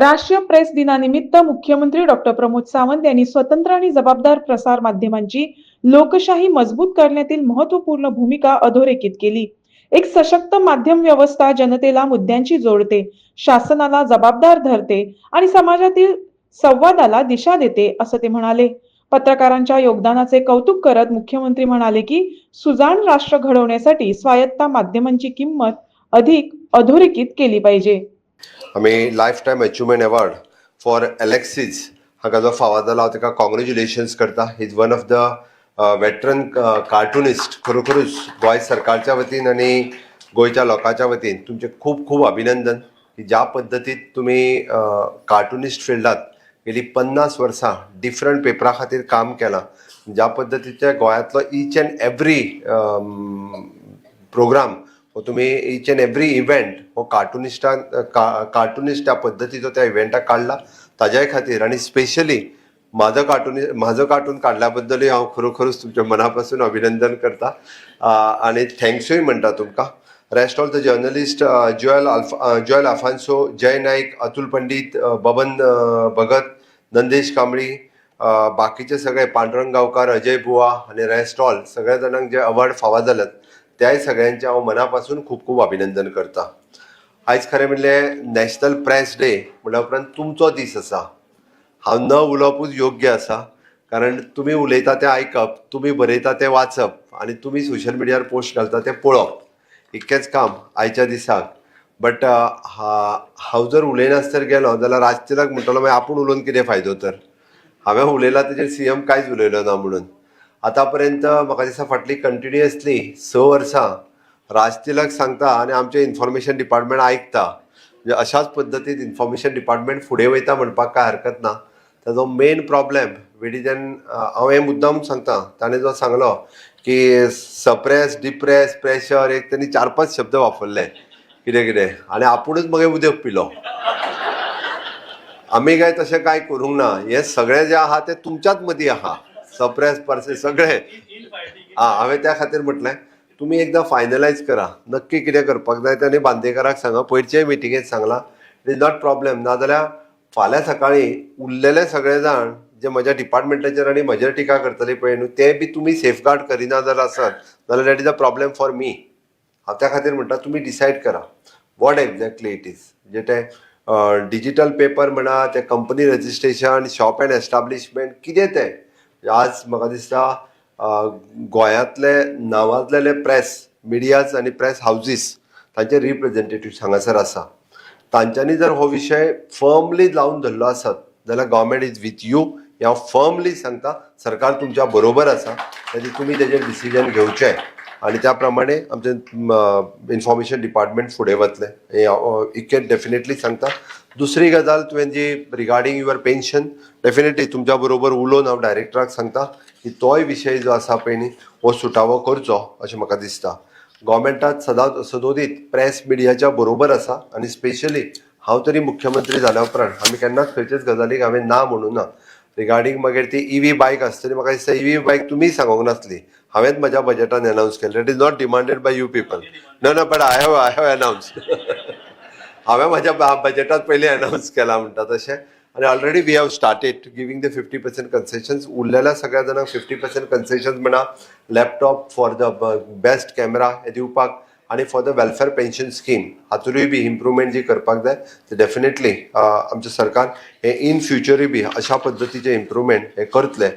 राष्ट्रीय प्रेस दिनानिमित्त मुख्यमंत्री डॉक्टर प्रमोद सावंत यांनी स्वतंत्र आणि जबाबदार प्रसार माध्यमांची लोकशाही मजबूत करण्यातील महत्त्वपूर्ण भूमिका अधोरेखित केली. एक सशक्त माध्यम व्यवस्था जनतेला मुद्द्यांची जोडते शासनाला जबाबदार धरते आणि समाजातील संवादाला दिशा देते असं ते म्हणाले. पत्रकारांच्या योगदानाचे कौतुक करत मुख्यमंत्री म्हणाले की सुजाण राष्ट्र घडवण्यासाठी स्वायत्ता माध्यमांची किंमत अधिक अधोरेखित केली पाहिजे. आमी life time achievement award for Alexis हाका जो फावो जाला हांव ताका कॉंग्रेच्युलेशन्स करता is one of the veteran cartoonist खरोखरूच Goem सरकारच्या वतीन आनी गोंयच्या लोकांच्या वतीन तुमचे खूब खूब अभिनंदन. की ज्या पद्दतीत तुमी कार्टुनिस्ट फिल्डात गेली पन्नास वर्सां डिफरंट पेपरा खातीर काम केलां. ज्या पद्दतीचे गोंयांतलो ईच अँड एवरी प्रोग्राम तुम्ही इच अँड एवरी इव्हेंट हो कार्टुनिस्टान कार्टुनिस्ट त्या पद्दतीचो त्या इव्हेंटाक काडला ताज्याय खातीर. आनी स्पेशली माझं कार्टून माझं कार्टून काडल्या हांव खरोखरच तुमच्या मना पासून अभिनंदन करता. आणि आनी थँक्सूय म्हणटा तुमकां. Rest of the journalist Joel Alfa Joel Afonso Jay Naik Atul Pandit Baban Bhagat Nandesh Kambli बाकीचे सगळे पांडुरंग गांवकार अजय बुवा आणि रेस्ट ऑल सगळ्या जाणांक जे अवॉर्ड फावा जाल्यात त्याय सगळ्यांचे हांव मना पासून खूब खूब अभिनंदन करता. आयज खरें म्हणलें नॅशनल प्रेस डे म्हणल्या उपरांत तुमचो दीस आसा हांव न उलोवपूच योग्य आसा कारण तुमी उलयता तें आयकप तुमी बरयता तें वाचप आनी तुमी सोशल मिडियार पोस्ट घालता तें पळोवप इतकेंच काम आयच्या दिसाक बट हांव जर उलयनासतर गेलो जाल्यार राजतिलक म्हणटलो मागीर आपूण उलोवन कितें फायदो तर? हांवें उलयलां तेजेर सी एम कांयच उलयलो ना म्हणून. आतां पर्यंत म्हाका दिसता फाटली कंटिन्युअसली स वर्सां राजतिलक सांगता आनी आमचें इन्फॉर्मेशन डिपार्टमेंट आयकता म्हणजे अशाच पद्दतीन इन्फॉर्मेशन डिपार्टमेंट फुडें वयता म्हणपाक कांय हरकत ना. ताजो मेन प्रॉब्लेम वेडिजन हांव हें मुद्दाम सांगता ताणें जो सांगलो की सप्रेस डिप्रेस प्रेशर एक त्यांनी चार पांच शब्द वापरले. कितें कितें आनी आपुणूच मगे उदक पिलो. आमी काय तशें कांय करूंक ना. हें सगळें जें आहा तें तुमच्याच मदीं आहा सप्रेस परसे सगळे. आं हांवें त्या खातीर म्हटलें तुमी एकदां फायनलायज करा. नक्की कितें करपाक जाय तें आनी बांदेकराक सांगा. पयचेय मिटिंगेंत सांगलां इट इज नॉट प्रॉब्लेम नाजाल्यार फाल्यां सकाळीं उरलेले सगळे जाण जे म्हज्या डिपार्टमेंटाचेर आनी म्हजेर टिका करतले पळय न्हू ते बी तुमी सेफगार्ड करिना जर आसत जाल्यार that is a problem for me हांव त्या खातीर म्हणटा तुमी डिसायड करा. वॉट एक्झॅक्टली इट इज जे ते डिजिटल पेपर म्हणा ते company registration shop and establishment कितें तें? आज म्हाका दिसता गोंयांतले नांवाजलेले प्रेस मिडियाज आनी प्रेस हावजीस तांचे रिप्रेझेंटेटिव्ह हांगासर आसा तांच्यांनी जर हो विशय फर्मली लावन धरलो आसत जाल्यार गव्हर्मेंट इज वीथ यू हे हांव फर्मली सांगता सरकार तुमच्या बरोबर आसा ताजे तुमी तेजेर डिसिजन घेवचें आनी त्या प्रमाणे आमचें इन्फॉर्मेशन डिपार्टमेंट फुडें वतलें. हें इतकें डेफिनेटली सांगता. दुसरी गजाल तुवें जी रिगार्डींग युअर पेन्शन डेफिनेटली तुमच्या बरोबर उलोवन हांव डायरेक्टराक सांगता की तोय विशय जो आसा पळय न्ही हो सुटावो करचो अशें म्हाका दिसता. गोवमेंटात सदांच सदोदीत प्रेस मिडियाच्या बरोबर आसा आनी स्पेशली हांव तरी मुख्यमंत्री जाल्या उपरांत आमी केन्नाच खंयचेच गजालीक हांवें ना म्हणूं ना. रिगार्डींग मागीर ती ईव्ही बायक आसतली म्हाका दिसता ईव्ही बायक तुमी सांगूंक नासली. हांवेंच म्हज्या बजेटान अनावन्स केलें. It is not demanded by you people no no but I have I have announce हांवें म्हज्या बजेटांत पयलीं अनावन्स केला म्हणटा तशें आनी already we have started giving the fifty percent concessions उरलेल्या सगळ्या जाणांक फिफ्टी पर्सेंट कन्सेशन्स म्हणा laptop for the best camera हे दिवपाक आनी for the welfare pension scheme हातूंतय बी इम्प्रुवमेंट जी करपाक जाय ते डेफिनेटली आमचें सरकार हे इन फ्युचरूय बी अशा पद्दतीचे इम्प्रुवमेंट हे करतले.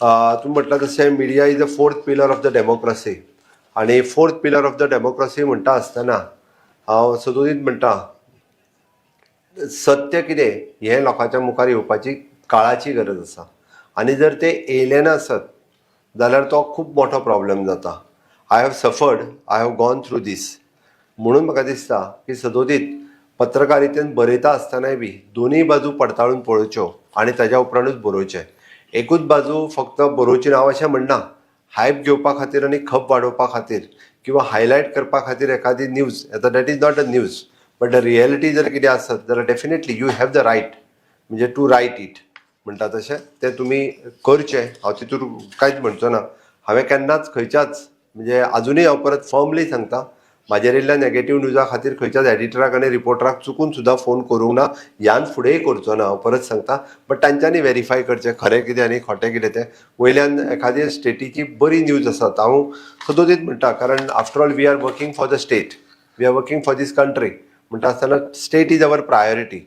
तुम्ही म्हटलं तशें media is a fourth pillar of the democracy आनी fourth pillar of the democracy म्हणटा आसतना हांव सदोदीत म्हणटा सत्य कितें हें लोकांच्या मुखार येवपाची काळाची गरज आसा. आनी जर ते येयले नासत जाल्यार तो खूब मोठो प्रॉब्लेम जाता. I have suffered I have gone through this म्हणून म्हाका दिसता की सदोदीत पत्रकारितेन बरयता आसतनाय बी दोनूय बाजू पडताळून पळोवच्यो आनी ताज्या उपरांतूच बरोवचें. एकूच बाजू फक्त बरोवची नांव अशें म्हणना हायप घेवपा खातीर आनी खप वाडोवपा खातीर किंवा हायलायट करपा खातीर एखादी न्यूज येता that is not a news but the reality जर कितें आसत जाल्यार definitely you have the right म्हणजे टू रायट इट म्हणटा तशें तें तुमी करचें. हांव तितूर कांयच म्हणचो ना. हांवें केन्नाच खंयच्याच म्हणजे अजूनय हांव परत फर्मली सांगता म्हाजेर येयल्ल्या नेगेटीव न्यूजा खातीर खंयच्याच एडिटराक आनी रिपोर्टराक चुकून सुद्दां फोन करूंक ना. ह्यान फुडेंय करचो ना. हांव परत सांगता. बट तांच्यांनी व्हेरीफाय करचें. खरें कितें आनी खोटें कितें तें. वयल्यान एखादी स्टेटीची बरी न्यूज आसात हांव सदोदीत म्हणटा. कारण after all we are working for the state we are working for this country म्हणटा आसतना स्टेट इज अवर प्रायोरिटी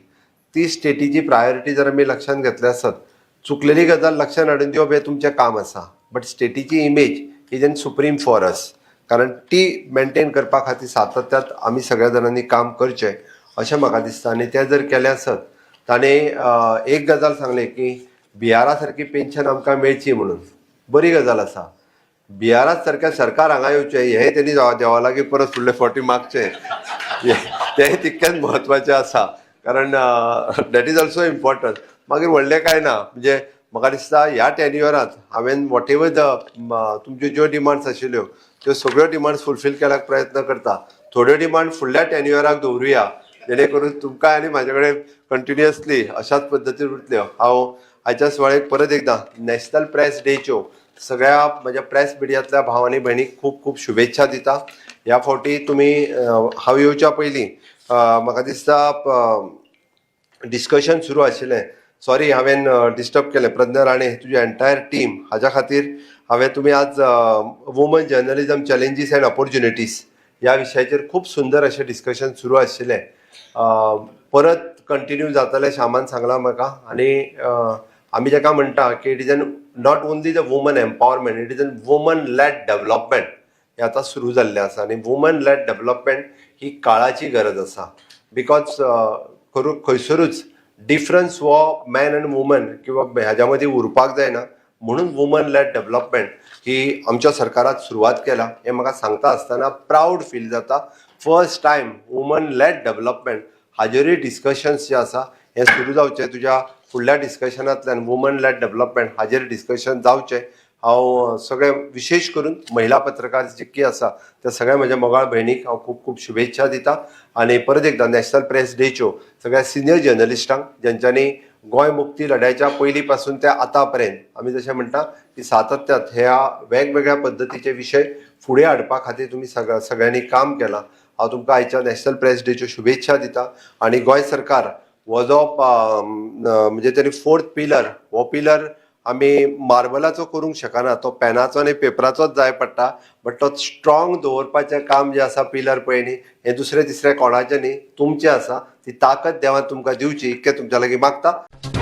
ती स्टेटीची प्रायोरिटी जर आमी लक्षांत घेतले आसत चुकलेली गजाल लक्षांत हाडून दिवप हें तुमचें काम आसा. But स्टेटीची image is an supreme for us कारण ती मेंटेन करपा खातीर सातत्यात आमी सगळ्या जाणांनी काम करचें अशें म्हाका दिसता. आनी तें जर केलें आसत ताणें एक गजाल सांगली की बिहारा सारकी पेन्शन आमकां मेळची म्हणून. बरी गजाल आसा बिहारात सारख्या सरकार हांगा येवचें हें तेणी देवा लागीं परत फुडले फावटी मागचें. तें तितकेंच म्हत्वाचें आसा कारण डॅट इज ऑल्सो इम्पॉर्टंट मागीर व्हडलें कांय ना म्हणजे म्हाका दिसता ह्या टॅन्युअरांत हांवें वॉट एवर द तुमच्यो ज्यो डिमांड्स आशिल्ल्यो त्यो सगळ्यो डिमांड फुलफील करपाक प्रयत्न करता. थोड्यो डिमांड फुडल्या टॅन्युअराक दवरुया जेणे करून तुमकां आनी म्हाजे कडेन कंटिन्युअसली अशाच पद्दतीन उरतल्यो हांव आयच्या सुवाळेक परत एकदां. नॅशनल प्रेस डेच्यो सगळ्या म्हज्या प्रेस मिडियांतल्या भाव आनी भयणीक खूब खूब शुभेच्छा दिता. ह्या फावटी तुमी हांव येवच्या पयलीं म्हाका दिसता डिस्कशन सुरू आशिल्लें. सॉरी हांवें डिस्टर्ब केलें. प्रज्ञा राणे तुजी एन्टायर टीम हाज्या खातीर हांवें तुमी आज woman journalism challenges and opportunities ह्या विशयाचेर खूब सुंदर अशें डिस्कशन सुरू आशिल्लें परत कंटिन्यू जातलें श्यामान सांगलां म्हाका आनी आमी जेका म्हणटा की it is an not only the woman empowerment it is an woman led development हें आतां सुरू जाल्लें आसा आनी वुमन लॅड डेवलॉपमेंट ही काळाची गरज आसा बिकॉज खरू खंयसरूच डिफरन्स हो मॅन आनी वुमन किंवा ह्याच्या मदीं उरपाक जायना म्हणून वुमन लॅड डेव्हलपमेंट ही आमच्या सरकारात सुरवात केला. हें म्हाका सांगता आसतना प्रावड फील जाता. First time woman led development हाजेरूय discussions जे आसा हें सुरू जावचें तुज्या फुडल्या डिस्कशनांतल्यान वुमन लॅड डेव्हलपमेंट हाजेर डिस्कशन जावचें हांव सगळे विशेश करून महिला पत्रकार जितकी आसा त्या सगळ्या म्हज्या मोगाळ भयणीक हांव खूब खूब शुभेच्छा दिता. आनी परत एकदां नॅशनल प्रेस डेच्यो सगळ्या सिनियर जर्नलिस्टांक जेंच्यांनी गोंय मुक्ती लढ्याच्या पयलीं पासून ते आतां पर्यंत आमी जशें म्हणटा की सातत्यात ह्या वेगवेगळ्या पद्दतीचे विशय फुडें हाडपा खातीर तुमी सगळ्या सगळ्यांनी काम केलां. हांव तुमकां आयच्या नॅशनल प्रेस डेच्यो शुभेच्छा दिता. आनी गोंय सरकार हो जो म्हणजे तरी फोर्थ पिलर हो पिलर आमी मार्बलाचो करूंक शकना तो पेनाचो आनी पेपराचोच जाय पडटा बट तो स्ट्रॉंग दवरपाचें काम जें आसा पिलर पळय न्ही हें दुसरें तिसरें कोणाचें न्ही तुमचें आसा ती ताकद देवान तुमकां दिवची इतकें तुमच्या लागीं मागता.